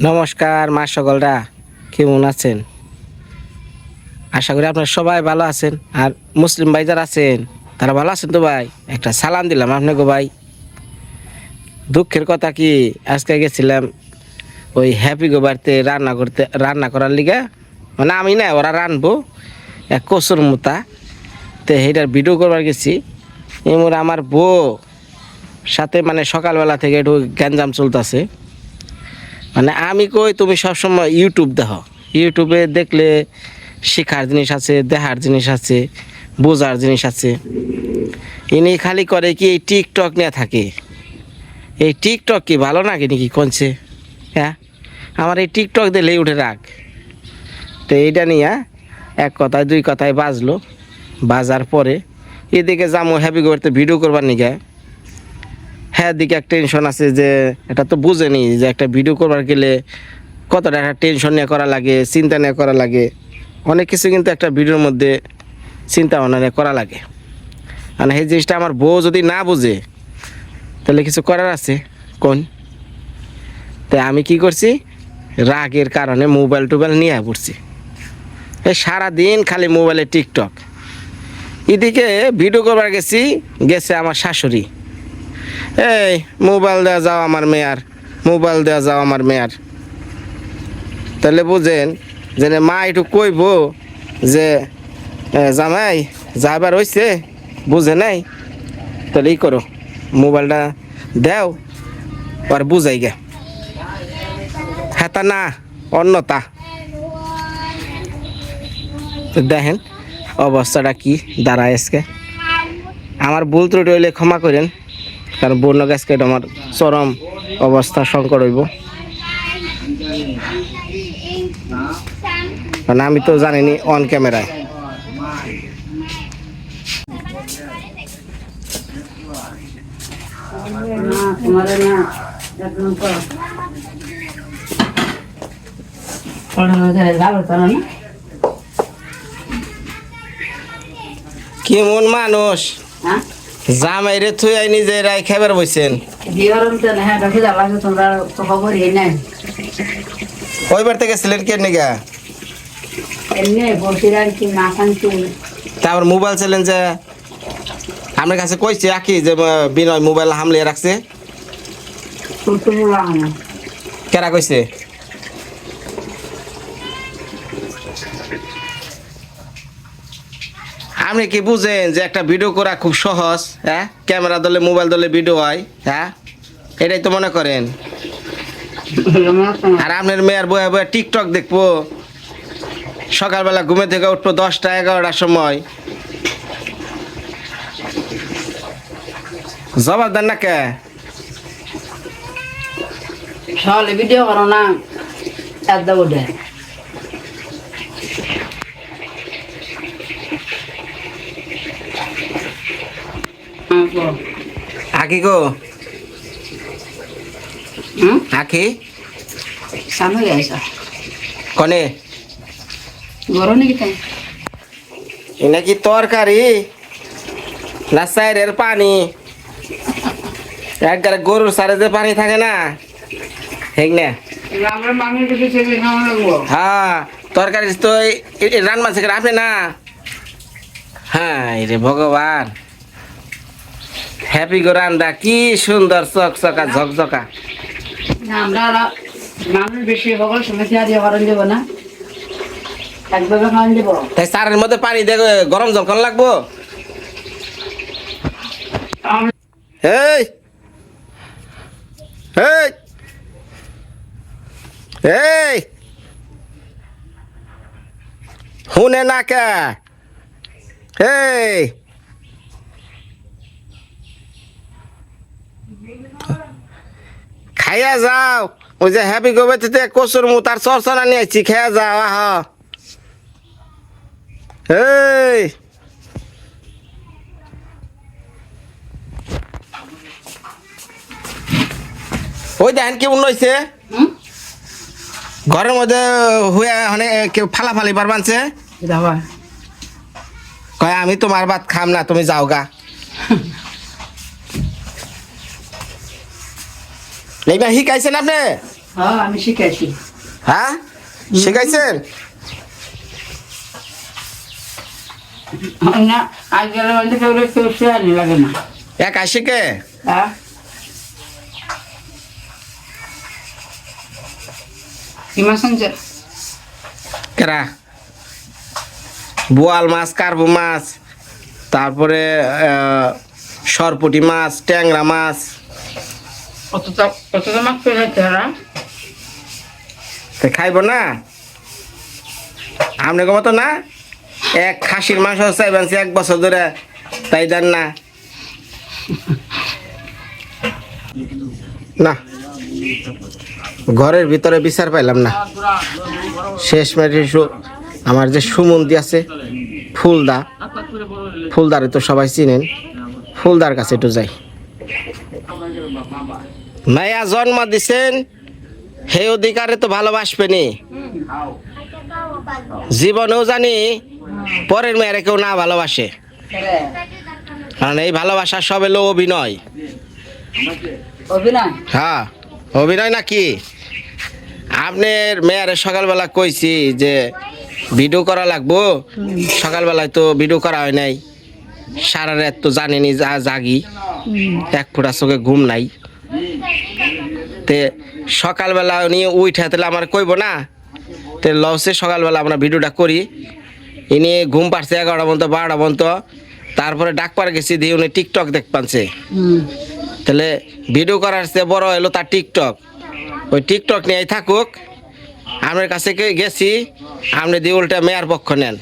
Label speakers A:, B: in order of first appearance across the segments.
A: নমস্কার, মা সকলরা। কেমন আছেন? আশা করি আপনারা সবাই ভালো আছেন। আর মুসলিম ভাই যারা আছেন, তারা ভালো আছেন তো ভাই? একটা সালাম দিলাম আপনাকে ভাই। দুঃখের কথা কি, আজকে গেছিলাম ওই হ্যাপি গোবারতে রান্না করতে, রান্না করার লিগে। মানে আমি না, ওরা রানবো, এক কচুর মোতা। তো সেইটার ভিডিও করবার গেছি। এমন আমার বউ, সাথে মানে সকালবেলা থেকে একটু গ্যাঞ্জাম চলতেছে। মানে আমি কই, তুমি সবসময় ইউটিউব দেখো। ইউটিউবে দেখলে শেখার জিনিস আছে, দেখার জিনিস আছে, বোঝার জিনিস আছে। ইনি খালি করে কি এই টিকটক নিয়ে থাকে? এই টিকটক কি ভালো নাকি নাকি কোনছে হ্যাঁ? আমার এই টিকটক দিলেই উঠে রাখ তো এইটা নিয়ে এক কথায় দুই কথায় বাজলো। বাজার পরে এদিকে যাব হ্যাপি করতে ভিডিও করবার নিগে। হ্যাঁ দিকে একটা টেনশন আছে যে, এটা তো বুঝেনি যে একটা ভিডিও করবার গেলে কতটা একটা টেনশন নিয়ে করা লাগে, চিন্তা নিয়ে করা লাগে। অনেক কিছু কিন্তু একটা ভিডিওর মধ্যে চিন্তা ভাবনা নিয়ে করা লাগে। মানে সেই জিনিসটা আমার বউ যদি না বুঝে, তাহলে কিছু করার আছে? কোন? তাই আমি কি করছি? রাগের কারণে মোবাইল টোবাইল নিয়ে পড়ছি এই সারাদিন খালি মোবাইলে টিকটক। এদিকে ভিডিও করবার গেছি, গেছে আমার শাশুড়ি। এই, মোবাইল দেওয়া যাও আমার মেয়ার, মোবাইল দেওয়া যাও আমার মেয়ার। তাহলে বুঝেন যে মা একটু কইব যে জামাই যাবার হইছে, বুঝে নাই? তাহলে ই করো, মোবাইলটা দেও, আর বুঝাই গে। হেতা না অন্যতা দেখেন, অবস্থাটা কি দাঁড়ায় আজকে। আমার ভুল ত্রুটি হইলে ক্ষমা করেন। কারণ বন্য গাছকে এটা আমার চরম অবস্থা সংকট হইব। কারণ আমি তো জানিনি অন ক্যামেরায় কেমন মানুষ?
B: হ্যাঁ?
A: জামাই রে থুই আই নিজে রাই খাবার বইছেন। ওইবার থেকে গেছিলেন কে নিগা তারপর মোবাইল ছিলেন যে আমার কাছে কইছে আকি যে বিনয় মোবাইল হামলিয়ে রাখছে। কেরা কইছে? আপনি কি বুঝেন যে একটা ভিডিও করা খুব সহজ হ্যাঁ? ক্যামেরা দলে মোবাইল দলে ভিডিও হয় হ্যাঁ? এটাই তো মনে করেন। আর আপনার মেয়ের বয়ে বয়ে টিকটক দেখব। সকালবেলা ঘুমে থেকে উঠবো দশটা, এগারোটার সময়। জবাব দেন না কে?
B: ভিডিও করো না উঠে
A: গো। আকি?
B: সামনে গেছে
A: কনে?
B: গরম নাকি তাই
A: এ নাকি তরকারি? না সাইরের পানি? একবারে গরুর সারে যে পানি থাকে না হেক না। হ্যাঁ তরকারি তো এই- এই রান মাছ আপনি না। হ্যাঁ রে ভগবান। হ্যাপি গো রান্দা কি সুন্দর চকচকা ঝকঝকা।
B: আমরা মানুষ বেশি সকল সমস্যা দিয়ে করেন দেবো না। একভাবে খাওয়ান দেবো।
A: তাই সারের মধ্যে পানি গরম জল কোন লাগবো? এই! এই! এই! শুনে না কে? এই! খাইয়া যাও। ওই যে হ্যাপি গোবেতে কচুর মু তার চরচনা নিয়ে আইছি খাইয়া যাও আহ। এই। ওই দেখেন কেমন হয়েছে ঘরের মধ্যে হয়ে মানে কেউ ফালাফালি বার বানছে। কয় আমি তোমার ভাত খাম না তুমি যাও গা। এইটা শিকাইছেন আপনি?
B: হ্যাঁ আমি শিখাইছি।
A: হ্যাঁ? শিখাইছেন?
B: না আজকাল বলতে কেউ কেউ শেয়ারি লাগে না।
A: একা শিখে
B: হ্যাঁ।
A: কেরা? বোয়াল মাছ কার্বো মাছ তারপরে সরপুটি মাছ ট্যাংরা মাছ। খাইব না? আপনি মতো না? এক খাসির মাংস চাইবেন এক বছর ধরে, তাই দেন না। না, ঘরের ভিতরে বিচার পাইলাম না। শেষ মেটে আমার যে সুমন্দি আছে, ফুলদা। ফুলদারে তো সবাই চিনেন। ফুলদার কাছে একটু যাই। মায়া জন্ম দিছেন সেই অধিকারে তো ভালোবাসবেনি জীবনেও জানি পরের মেয়েরা কেউ না ভালোবাসে। কারণ এই ভালোবাসা সব এলো অভিনয়।
B: অভিনয়?
A: হ্যাঁ অভিনয় নাকি আপনার মেয়ারে সকালবেলা কইছি যে ভিডিও করা লাগবো। সকালবেলায় তো ভিডিও করা হয় নাই। সারা রাত তো জানেনি যা জাগি। এক ফোঁটা চোখে ঘুম নাই। তে সকালবেলা উনি উঠে তাহলে আমার কইব না? তে লসে সকালবেলা আমরা ভিডিওটা করি। ইনি ঘুম পাড়ছে এগারোটা পর্যন্ত বারোটা পর্যন্ত। তারপরে ডাক পার গেছি দিয়ে উনি টিকটক দেখ পানছে। তাহলে ভিডিও করার চেয়ে বড় এলো তার টিকটক। ওই টিকটক নিয়েই থাকুক। আমার কাছে কে- গেছি আপনি দিয়ে উল্টা মেয়ার পক্ষ নেন।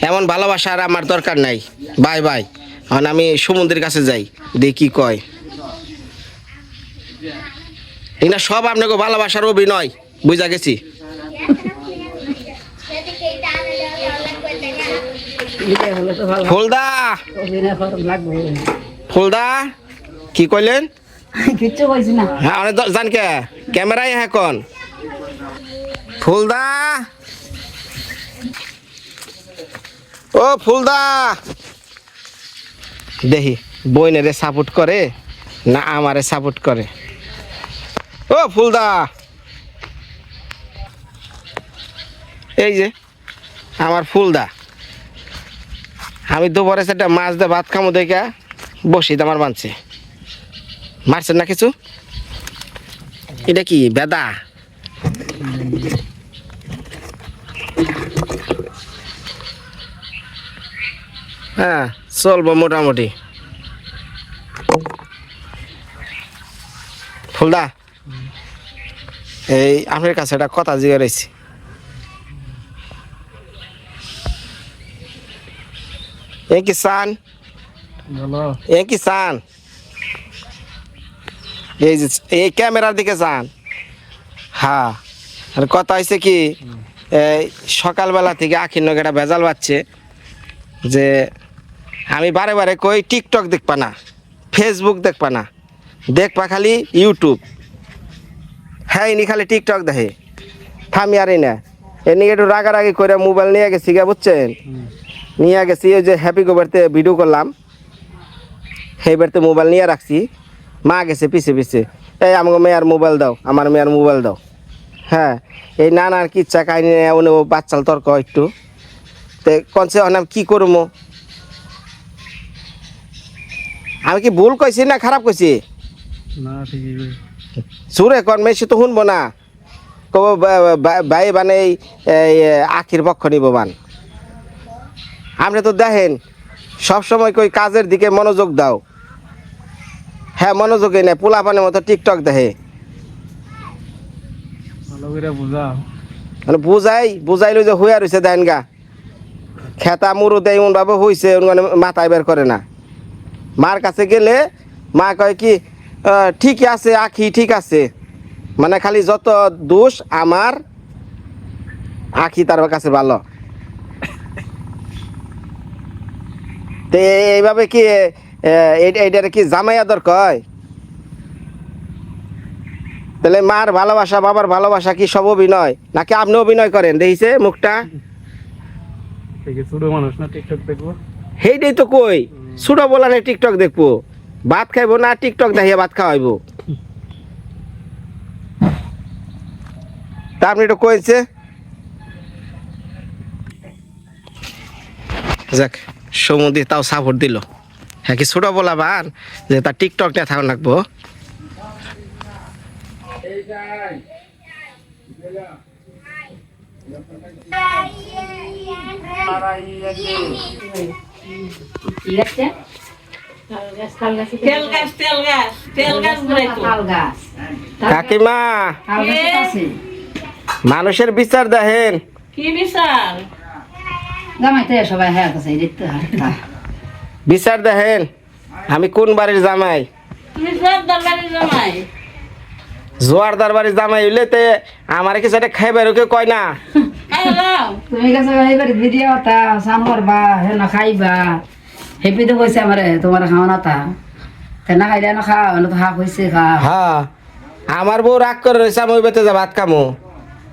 A: এমন ভালোবাসা আর আমার দরকার নাই। Bye bye. এখন আমি সমুদ্রের কাছে যাই দেখি কি কয়। এগুলা সব আপনাকে ভালোবাসার অভিনয়, বুঝা গেছি? ফুলদা! ফুলদা, কি কইলেন?
B: কিচ্ছু কইছি
A: হ্যাঁ অনেক ক্যামেরায় এখন। ফুলদা! ও ফুলদা! দেখি বইনেরে সাপোর্ট করে না আমারে সাপোর্ট করে? ও, ফুলদা। এই যে, আমার ফুলদা। আমি দুপুরে সেটা মাছ দিয়ে ভাত খামো দেখে বসি আমার বানছে। মারছেন না কিছু? এটা কি, বেদা? হ্যাঁ চলবো মোটামুটি। ফুলদা এই আপনার কাছে একটা কথা জিজ্ঞাসা রয়েছে এ কি সান এ কি সান এই যে এই ক্যামেরার দিকে যান হ্যাঁ আর কথা হয়েছে কি এই সকালবেলা থেকে আখির নগেটা ভেজাল পাচ্ছে যে আমি বারে বারে কই টিকটক দেখবা না ফেসবুক দেখবা না দেখবা খালি ইউটিউব হ্যাঁ ইনি খালি টিকটক দেখে। থামি আরই না এনি একটু রাগারাগি করে মোবাইল নিয়ে গেছি গা, বুঝছেন? নিয়ে গেছি, ওই যে হ্যাপি গোবারতে ভিডিও করলাম। সেই বাড়িতে মোবাইল নিয়ে রাখছি। মা গেছে পিছে পিছে। এই আমাকে মেয়ার মোবাইল দাও, আমার মেয়ার মোবাইল দাও। হ্যাঁ এই নানার কি ইচ্ছা, কাহিনী উনি বাচ্চাল তর্ক একটু। তে কনসে আমি কি করব আমি কি ভুল কইছি না খারাপ কইছি?
C: না, ঠিকই কই।
A: সুরে কন মেসি তো শুনব না। কব ভাই মানে এই আখির পক্ষ নিব বান। আপনি তো দেখেন সবসময় কই কাজের দিকে মনোযোগ দাও। হ্যাঁ মনোযোগই নেই পোলা পানের মতো টিকটক দেখে। মানে বুঝাই বুঝাইলো যে হুয়া রয়েছে দেন গা। খেতা মুরু দেয় এমন ভাবে হইছে মানে মাথায় বের করে না। মার কাছে গেলে মা কয় কি "আহ, ঠিকই আছে আখি ঠিক আছে। মানে খালি যত দোষ আমার আখি তার কাছে ভালো। তে এইভাবে কি এইটার কি জামাই আদর কয়? তাহলে মার ভালোবাসা বাবার ভালোবাসা কি সব অভিনয়? নাকি আপনি অভিনয় করেন? দেখিছে মুখটা?
C: ছোট মানুষ না টিকটক দেখব।
A: সেইটাই তো কই ছোট বলানে টিকটক দেখব। ভাত খাইবো না টিকটক দেখিয়ে ভাত খাওয়াইবো। তা আপনি একটু কয়েছে যাক সমুদ্রে তাও সাপোর্ট দিল। হ্যাঁ কি ছোট বলাবার যে তার টিকটক নিয়ে থাকুন লাগবো।
B: কি
A: কাকিমা! মানুষের বিচার দেখেন।
D: কি
B: সবাই হ্যাঁ। হাঁটতা
A: বিচার দেখেন আমি কোন বাড়ির জামাই?
D: তুমি সব দরকারি জমাই।
A: জোয়ারদার বাড়ির জামাই হইলে তে আমার কিছু একটা খাইবার কেউ কয় না।
D: হ্যালো
B: তুমি কাছে এইবার ভিডিও তা সাম করবা হে না খাইবা। হেপি তো কইছে আমারে তোমার খাওয়ানো তা। তে না খাইলে না খাও না তো হাফ হয়েছে খাও
A: হ্যাঁ আমার বউ রাগ করে রয়েছে আমি বেতে যা ভাত খামু।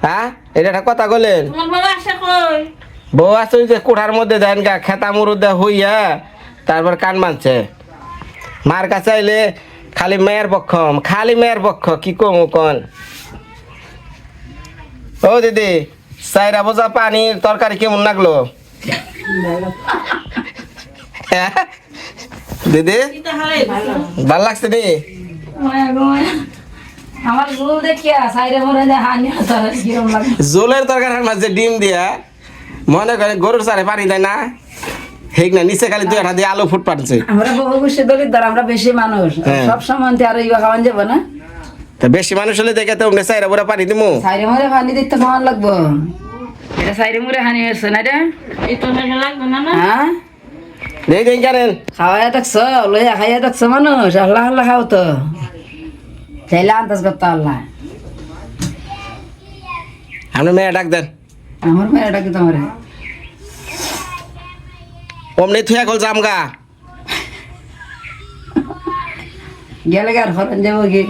A: হ্যাঁ এটা একটা কথা বলেন
D: তোমার বাবা আসে
A: বউ আছে যে কোঠার মধ্যে দেন গা খেতা মুরুদে হইয়া তারপর কান মানছে। মার কাছে আইলে খালি মেয়ের পক্ষ খালি মেয়ের পক্ষ কি কমু কন ও দিদি চাইরা বোঝা পানির তরকারি কেমন লাগল? দিদি?
D: ভালো
A: লাগছে
B: হাতার
A: জোলের তরকারির মাঝে ডিম দিয়া। মনে করে গরুর সারে পানি দেয় না। হেক না নিচে খালি দুই আলু ফুট
B: আমরা বহু খুশি আমরা বেশি মানুষ।
A: হ্যাঁ।
B: সব সময় আর ইবা খাওয়ান যাব না।
A: তা বেশি মানুষ হলে দেখে তো চাইরা বড় পানি দিমু।
B: সাইডে মরে পানি দিতে লাগবো। এটা সাইডে মুড়ে হানি হয়েছে না রে
D: এই তো লাগবে না না?
B: হ্যাঁ?
A: দেই দেই কারেন।
B: খাওয়াই দেখছ লইয়া খাইয়া দেখছ মানুষ আল্লাহ আল্লাহ খাও তো। চাইলে আন্দাজ করতো আল্লাহ।
A: আপনি মেয়ে ডাক দেন।
B: আমার মেয়েটা কি তোমার।
A: অমনি থুয়া কল জামগা
B: গেলে গার ফরন যাব কি?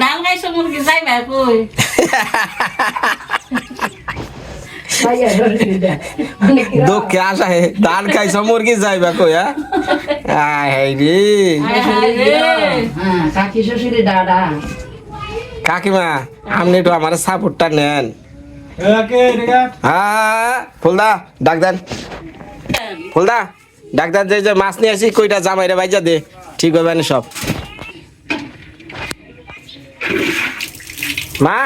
D: ডাল গাইছো মুরগি যাইবা কই?
A: দুঃখে। আসা হে? ধান খাইছ মুরগি যাইবা কই হ্যাঁ? হাই রে।
D: হায় রে।
B: কাকি শ্বশুরি দাদা।
A: কাকিমা আপনি একটু আমার সাপোর্টটা নেন।
C: একে রেগা
A: হ্যাঁ ফুলদা ডাক দেন। ফুলদা ডাক দেন যে যে মাছ নিয়ে আসি কইটা জামাইরে বাইজা দে। ঠিক হবে না সব। মা?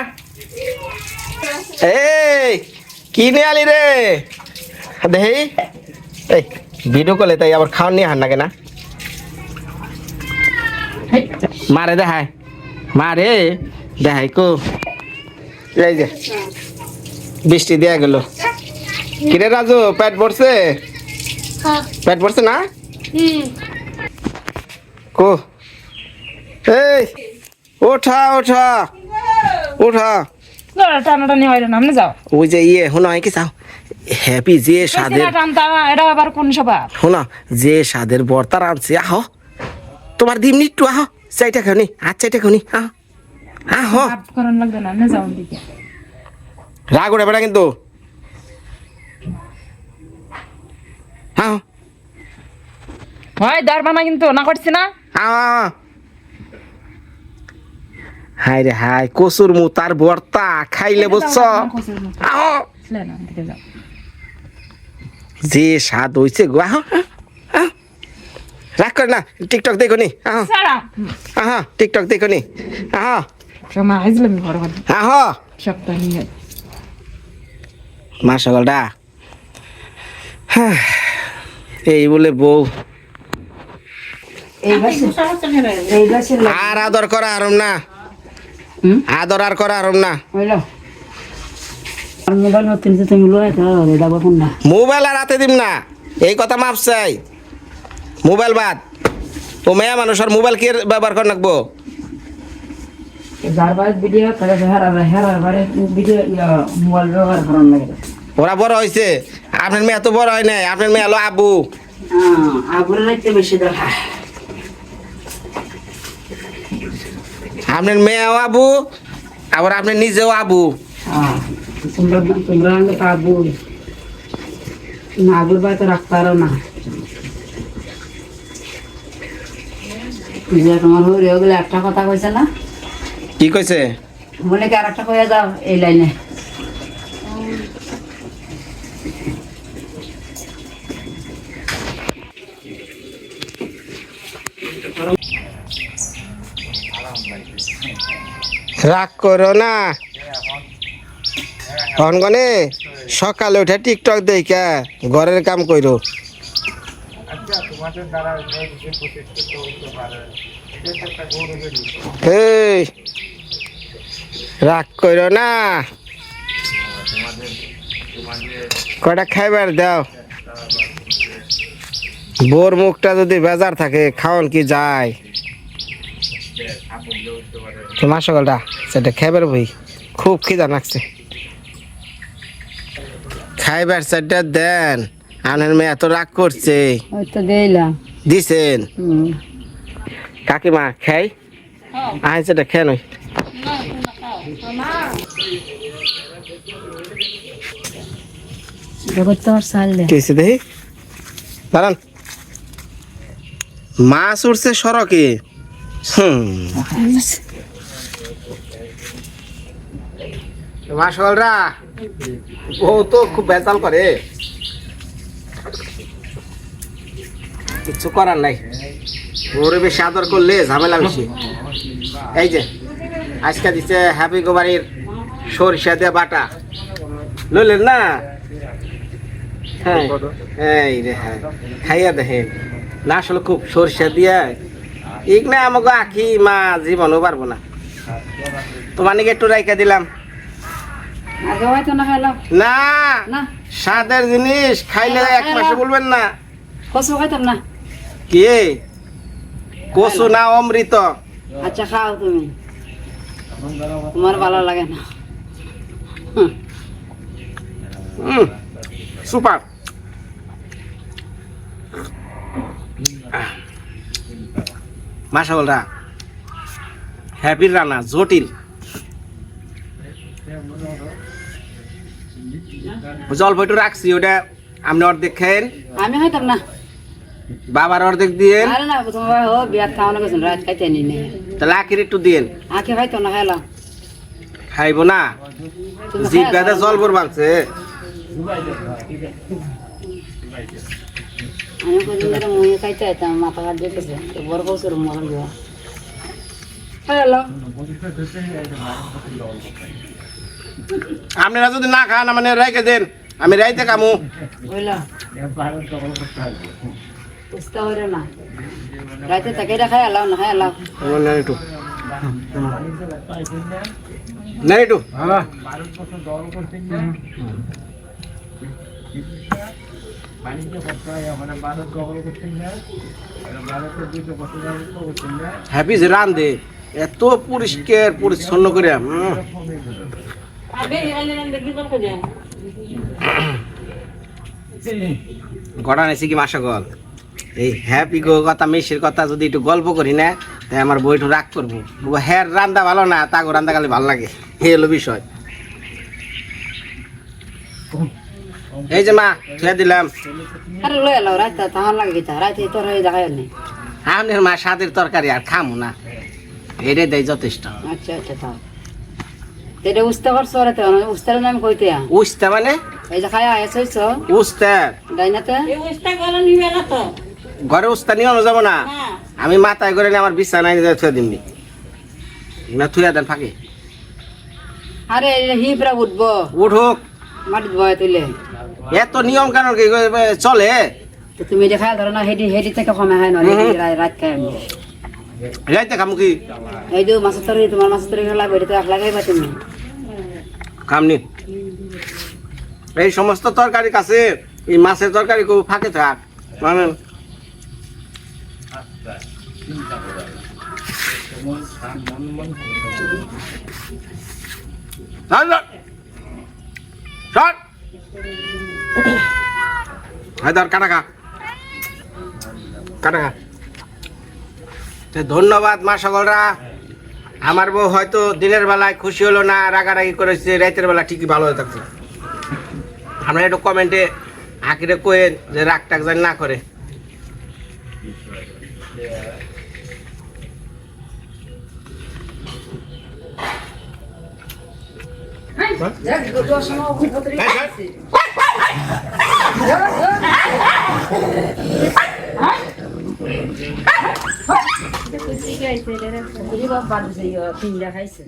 A: এই! কি নিয়ে আলি রে? দেহি এই ভিডিও কলে তাই আবার খাওয়ান নিয়ে হান নাকি না মারে দেখায় মারে দেখাই কো। এই যে বৃষ্টি দেয়া গেল। কিরে রাজু পেট পড়ছে পেট পড়ছে না? কো। এই ওঠা ওঠা ওঠা।
E: টানাটানি হয় না আপনি যাও।
A: ওই যে ইয়ে শোনো কি চাও? হ্যাপি যে স্বাদের
E: এটা আবার কোন সভা
A: শোনো যে স্বাদের বর্তার আনছে আহ। তোমার দিমনি একটু আহ। চাইটা খাওনি আর চাইটা খাওনি আহ। আহ।
E: আপ লাগবে না আপনি যাও দিকে
A: রাগ উঠে বেড়া কিন্তু। আহ।
E: হয় দরবানা কিন্তু না করছি না?
A: আহ। হাই রে হাই কসুর মু তার বর্তা খাইলে বুঝছ? যে স্বাদ হইছে গো। রাগ করে না টিকটক দেখো নি আহ! টিকটক দেখো নি আহ! আহ! মা সকালটা এই বলে বউ। আর আদর করা আরম না। আদর আর করা আরম না।
B: মোবাইল
A: আর হাতে দিম না। এই কথা মাপ চাই। মোবাইল বাদ। ও মেয়া মানুষ আর মোবাইল কে ব্যবহার করে রাখব ওরা বড় হয়েছে আপনার মেয়ে তো বড় হয় নাই। আপনার মেয়ে হলো আবু।
B: রাখতে বেশি দরকার
A: আপনার মেয়েও আবু আবার আপনি নিজেও আবু।
B: হ্যাঁ তোমরা তোমরা আবু। না আগুর বাড়িতে রাখতে পারো না। তোমার হয়ে গেলে একটা কথা কইছে না?
A: কি কইছে?
B: মনে কি আর একটা হয়ে যাও এই লাইনে।
A: রাগ করো না। অনগনে সকালে উঠে টিকটক দেখা ঘরের কাম এই, রাগ করো না। কয়টা খাইবার দাও। বোর মুখটা যদি বেজার থাকে, খাওয়ান কি যায়? তোমার সকালটা সেটা খাইবার বই খুব খিদা লাগছে। খাইবার সেটা দেন আনের মেয়ে এত রাগ করছে।
B: ওই তো দিলাম।
A: দিছেন? কাকিমা খাই? আয় সেটা খেয়ে নই দাঁড়ান। মাছ উঠছে সড়কে। হুম। মাসলরা ও তো খুব বেতাল করে। কিচ্ছু করার নাই। ওরে বেশি আদর করলে ঝামেলা বেশি। এই যে, আজকে দিচ্ছে হ্যাপি গোবারির সরিষা দিয়ে বাটা। লইলেন না? হ্যাঁ এই রে হ্যাঁ। খাইয়া দেখেন। না, আসলে খুব সরিষা দিয়া। না আমাকে আখি, মা, জীবনও পারব না। তোমার নাকি একটু রাইকা দিলাম।
B: না
A: স্বাদের জিনিস খাইলে এক মাসে বলবেন না।
B: কচু খাইতাম না?
A: কি? কচু না অমৃত?
B: আচ্ছা খাও তুমি। তোমার ভালো লাগে না।
A: সুপার। মাসাবলরা হ্যাপির রান্না জটিল। জল একটু রাখছি ওটা আপনি অর্ধেক খেয়েন।
B: আমি খাইতাম না।
A: বাবার অর্ধেক দিয়েন।
B: আরে না তোমার ও বিয়াত খাওয়ানো গেছেন রাত খাইতে নি নে।
A: তাহলে আখির একটু দিয়েন।
B: আখে খাইতাম না খাইলাম।
A: খাইব না? জিভ গাদা জল বর বাংছে
B: আমি ধরে মুয়ে খাইতে আইতাম মাথা কাট দিতেছে বড় কচুর মরল হ্যালো
A: আপনারা যদি না খান মানে রেখে দেন। আমি রাইতে কামু
B: না। রাতে তাকে খাই আলাও না খাই আলাও
A: একটু নেন একটু হ্যাপি যে রান্ধে এত পরিষ্কার পরিচ্ছন্ন করে
D: এলে এলে কি করতে
A: নেছি কি মাসা গল? এই হ্যাপি গো কথা মেসির কথা যদি একটু গল্প করি না তাই আমার বই একটু রাগ করব। হ্যাঁ রান্দা ভালো না তাগো রান্দা খালি ভালো লাগে। এই হলো বিষয়। এই যে মা ছুঁয়ে দিলাম।
B: আরে তাহার লাগে তোর হয়ে নেই
A: আপনার মা স্বাদের তরকারি আর খামু না। এটাই দেয় যথেষ্ট।
B: আচ্ছা আচ্ছা এটা উস্তা করছ রাতে উস্তার নাম কইতে
A: উস্তা মানে?
B: এই যে খাই আয় সইছ
A: উস্তা।
B: ডাইনাতে
D: এই অবস্থা করে নিবে না তো।
A: ঘরে উস্তা নিয়ে যাব না?
D: হ্যাঁ।
A: আমি মাথায় করে আমার বিছানায় নিয়ে থুয়ে দিমনি। না থুয়া দেন ফাঁকে।
B: আরে হিপরা উঠবো।
A: উঠুক।
B: মাটিত বয় তুলে।
A: এত নিয়ম কানুন কি চলে?
B: তুমি খাই ধরো না হেডি হেডি থেকে কমে হয় না রাত খাই আমি।
A: রাইতে খামু কি?
B: এই যে মাছের তরকারি তোমার মাছের তরকারি লাগবে এটা তো এক লাগাইবা তুমি।
A: খামনি এই সমস্ত তরকারি কাছে, এই মাছের তরকারি খুব ফাঁকে থাক। মানে কাটা ধন্যবাদ, মা সকলরা। আমার বউ হয়তো দিনের বেলায় খুশি হলো না, রাগারাগি করেছে, রাতের বেলা ঠিকই ভালো হয়ে থাকছে। আমরা একটু কমেন্টে আঁকিরে কোয়েন যে রাগ টাক যেন না করে।
B: বাড়ি যাইয়া, তিনটা খাইছে